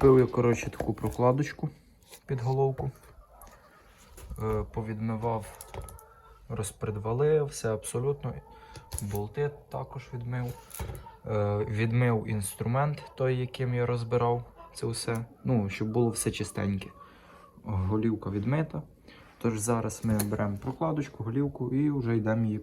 Купив я, коротше, таку прокладочку під головку. Е, Повідмивав, розпредвалив, все абсолютно. Болти також відмив. Е, Відмив інструмент, той, яким я розбирав це все. Ну, щоб було все чистеньке. Голівка відмита. Тож зараз ми беремо прокладочку, голівку і вже йдемо її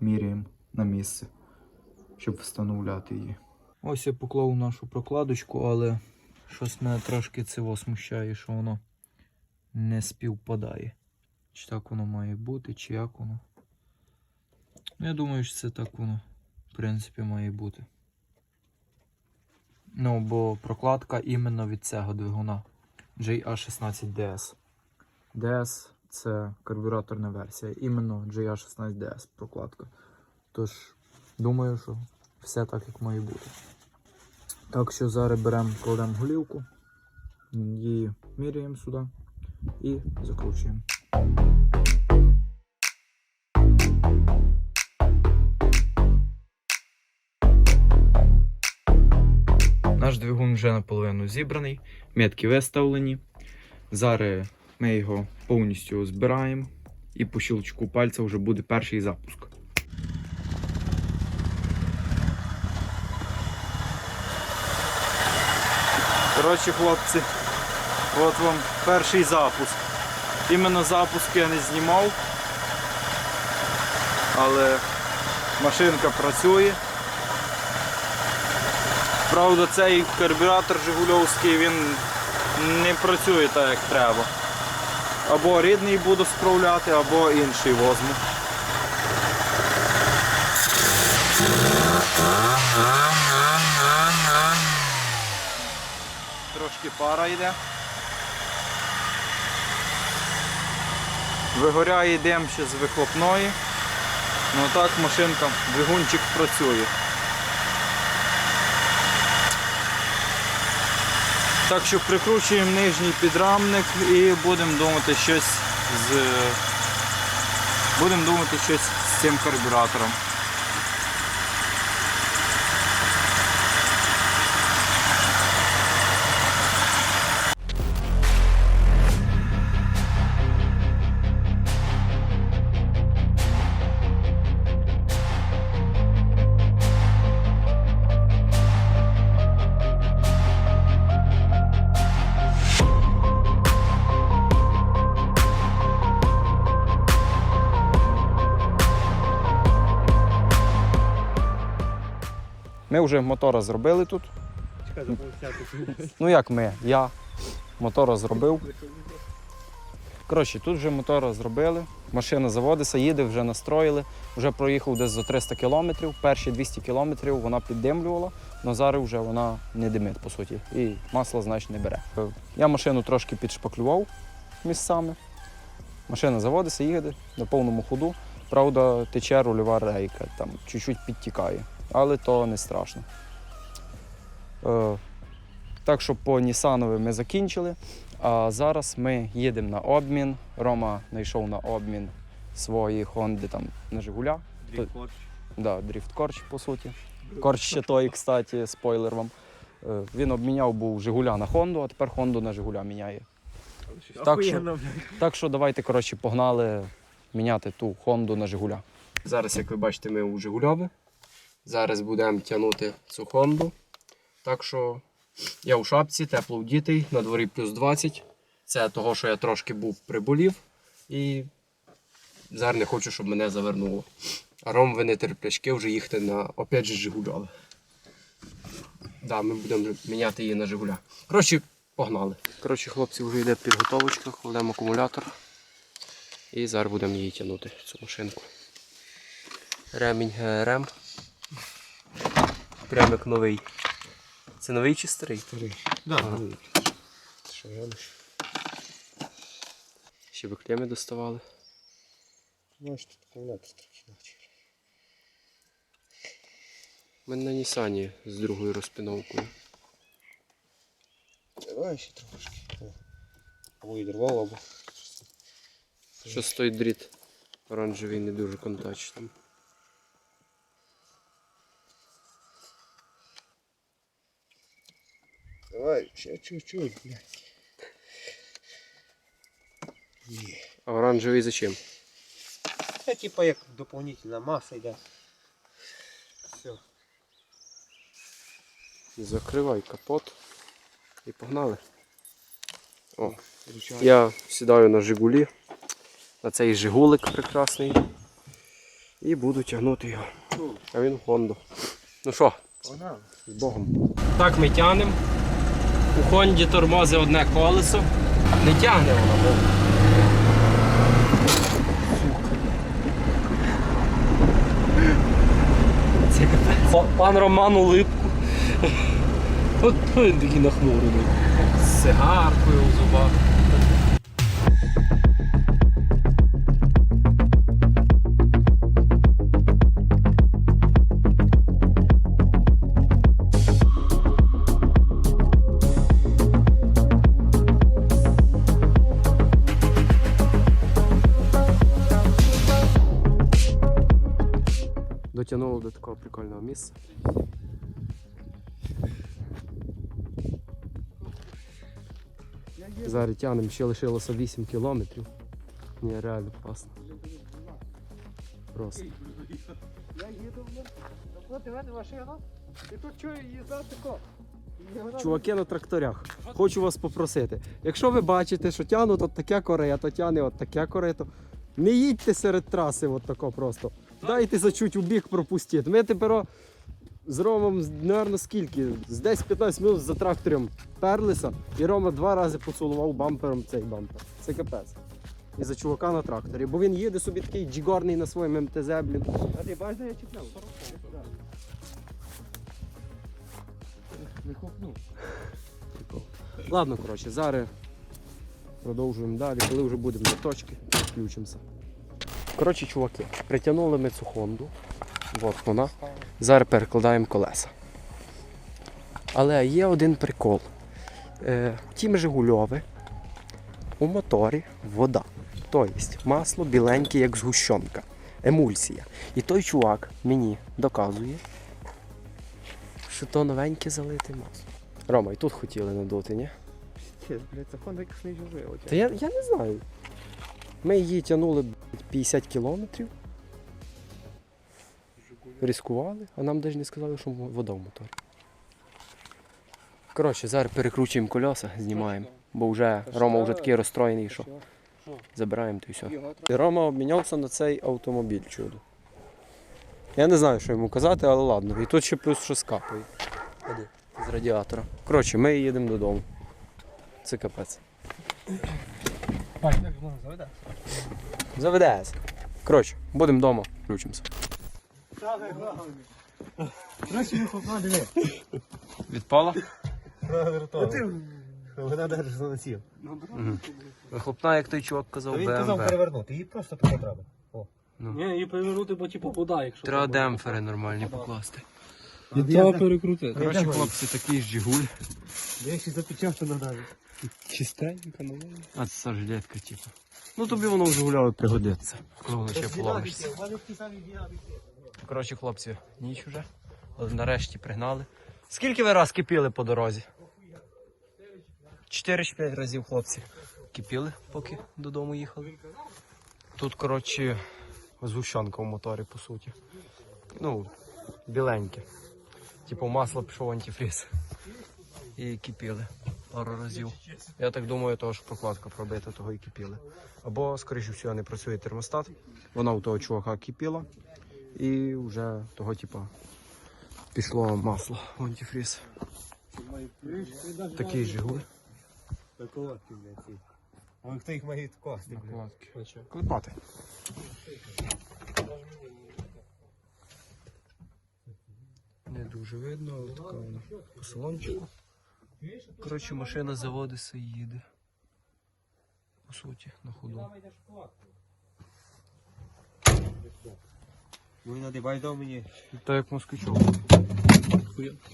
міряємо на місце, щоб встановляти її. Ось я поклав нашу прокладочку, але щось мене трошки цього смущає, що воно не співпадає. Чи так воно має бути, чи як воно. Ну, я думаю, що це так воно, в принципі, має бути. Ну, бо прокладка іменно від цього двигуна JA16DS. DS це карбюраторна версія, іменно JA16DS прокладка. Тож, думаю, що все так, як має бути. Так що зараз беремо, кладемо голівку, її міряємо сюди і закручуємо. Наш двигун вже наполовину зібраний, метки виставлені. Зараз ми його повністю збираємо і по щелчку пальця вже буде перший запуск. Коротше, хлопці, от вам перший запуск. Іменно запуск я не знімав, але машинка працює. Правда, цей карбюратор Жигульовський він не працює так, як треба. Або рідний буду справляти, або інший возьму. Трошки пара йде. Вигоряє дим ще з вихлопної. Ну так машинка, двигунчик працює. Так що прикручуємо нижній підрамник і будемо думати щось з. Будемо думати щось з цим карбюратором. Ми вже мотора зробили тут. Ну як ми? Я мотора зробив. Коротше, тут вже мотора зробили. Машина заводиться, їде, вже настроїли. Вже проїхав десь за 300 кілометрів. Перші 200 кілометрів вона піддимлювала, але зараз вже вона не димить, по суті. І масло, значить, не бере. Я машину трошки підшпаклював місцями. Машина заводиться, їде на повному ходу. Правда, тече рульова рейка, там чуть-чуть підтікає, але то не страшно. Е, так що по Нісанові ми закінчили. А зараз ми їдемо на обмін. Рома знайшов на обмін свої Хонди там на Жигуля. Да, дріфт корч, по суті. Корч ще той, кстати, спойлер вам. Е, Він обміняв був Жигуля на Хонду, а тепер Хонду на Жигуля міняє. Так що, так що давайте, коротше, погнали міняти ту Хонду на Жигуля. Зараз, як ви бачите, ми у Жигульові. Зараз будемо тягнути цю Хонду. Так що я у шапці, тепло вдітий, на дворі плюс 20. Це того, що я трошки був приболів. І зараз не хочу, щоб мене завернуло. А ром ви не терплячки вже їхати на опять же Жигульове. Да, ми будемо міняти її на Жигуля. Коротше, погнали. Коротше, хлопці, вже йде підготовочка, кладемо акумулятор. І зараз будемо її тягнути, цю машинку. Ремінь ГРМ. Прямо як новий. Це новий чи старий? Старий. Да, Що глянеш? Ще би клеми доставали. Знаєш, тут акумулятор трохи. У мене на Нісані з другою розпіновкою. Давай ще трошки. Або відірвав, або. Щось той дріт оранжевий не дуже контачний. Ще чуть-чуть, блядь. Є. А оранжевий зачем? Це типа як доповнительна маса йде. Все. Закривай капот. І погнали. О, я сідаю на Жигулі. На цей Жигулик прекрасний. І буду тягнути його. А він в Хонду. Ну що, з Богом. Так ми тягнемо. У Хонді тормози одне колесо. Не тягне воно. бо. Це. Пан Роман улипку. липку. От він такий нахмурений. З сигаркою у зубах. Дотягнуло до такого прикольного місця. Зараз тягнемо, ще лишилося 8 кілометрів. Ні, реально класно. Просто. Я їду, напроти мене машина, і тут чую їзда тако. Чуваки на тракторях, хочу вас попросити. Якщо ви бачите, що тягнуть от таке корито, тягне от таке корито, не їдьте серед траси от тако просто. Дайте за чуть у бік пропустіть. Ми тепер з Ромом, напевно, скільки? З 10-15 минут за трактором перлися, і Рома два рази поцілував бампером цей бампер. Це капець. І за чувака на тракторі. Бо він їде собі такий джігорний на своєму МТЗ, блін. А ти бачиш, де я чіпляв? Не. Ладно, коротше, зараз продовжуємо далі. Коли вже будемо до точки, включимося. Коротше, чуваки, притягнули ми цю Хонду. От вона. Зараз перекладаємо колеса. Але є один прикол. Е, тім Жигульове у моторі вода. Тобто масло біленьке, як згущенка. Емульсія. І той чувак мені доказує, що то новеньке залите масло. Рома, і тут хотіли надути, ні? Блядь, це хон якось не живе. Та я, я не знаю. Ми її тягнули 50 кілометрів. Рискували, а нам навіть не сказали, що вода в моторі. Коротше, зараз перекручуємо колеса, знімаємо. Бо вже Рома вже такий розстроєний, що забираємо то і все. І Рома обмінявся на цей автомобіль чудо. Я не знаю, що йому казати, але ладно. І тут ще плюс щось капає. З радіатора. Коротше, ми їдемо додому. Це капець. Як воно заведе? Заведеться. Коротше, будемо вдома, включимося. Відпала? Вона навіть заносив. Вихлопна, як той чувак казав, Він казав БМВ. перевернути, її просто тако треба. Ні, її перевернути, бо типу вода, якщо. Треба демпфери нормальні покласти. Треба перекрутити. Коротше, хлопці, такий ж Жигуль. Я ще запечатано навіть. Чистенько, ну. А це жилетка, типу. Ну тобі воно в Жигульові пригодиться. Коли воно ще поломишся. Коротше, хлопці, ніч уже. Нарешті пригнали. Скільки ви раз кипіли по дорозі? 4-5 разів, хлопці. Кипіли, поки додому їхали. Тут, коротше, згущенка в моторі, по суті. Ну, біленьке. Типу масло пішов антифріз. І кипіли пару разів. Я так думаю, того що прокладка пробита, того і кипіли. Або, скоріше всього, не працює термостат. Вона у того чувака кипіла. І вже того, типу, пішло масло в антифріз. Такий Жигуль. Наколотки, блядь. А хто їх має класти, блядь? Клепати. Не дуже видно, але така вона по салончику. Коротше, машина заводиться і їде. По суті, на ходу. Ну, і надибай до мені. Та як москвичок.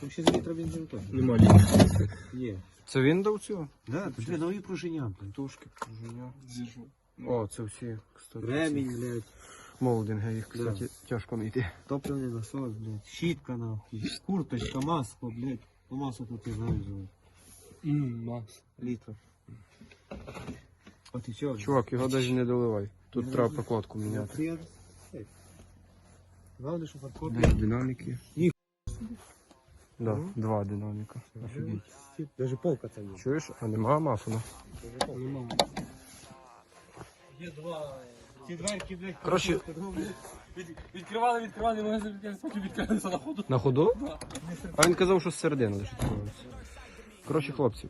Там ще з літра бензину то. Нема Є. Це він дав цього? Да, же нові пружиня. Тушки, пружиня. О, це всі, кстати. Ремінь, блядь. Молдинги, їх, кстати, тяжко знайти. Топливний насос, блядь. Щітка, нахуй. Курточка, масло, блядь. Ну, масло тут я знаю. Ммм, Макс. Літр. От і що? Чувак, його навіть не доливай. Тут треба прокладку міняти. Главное, що подкоп. Де динаміки? Ні. Да, два динаміка. Офігеть. Даже полка там є. Чуєш? А нема мафона. Нема. Є два. Ці дверки, блядь, Коротше, Відкривали, відкривали, ми потім відкрилися на ходу. на ходу? А він казав, що з середини лише відкривається. Коротше, хлопці,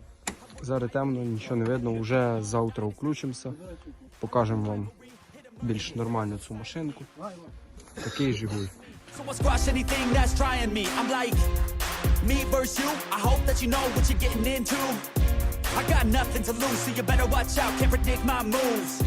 зараз темно, нічого не видно. Вже завтра включимося. Покажемо вам більш нормальну цю машинку. Такий Жигуль. Me versus you. I hope that you know what you're getting into. I got nothing to lose, so you better watch out. Can't predict my moves.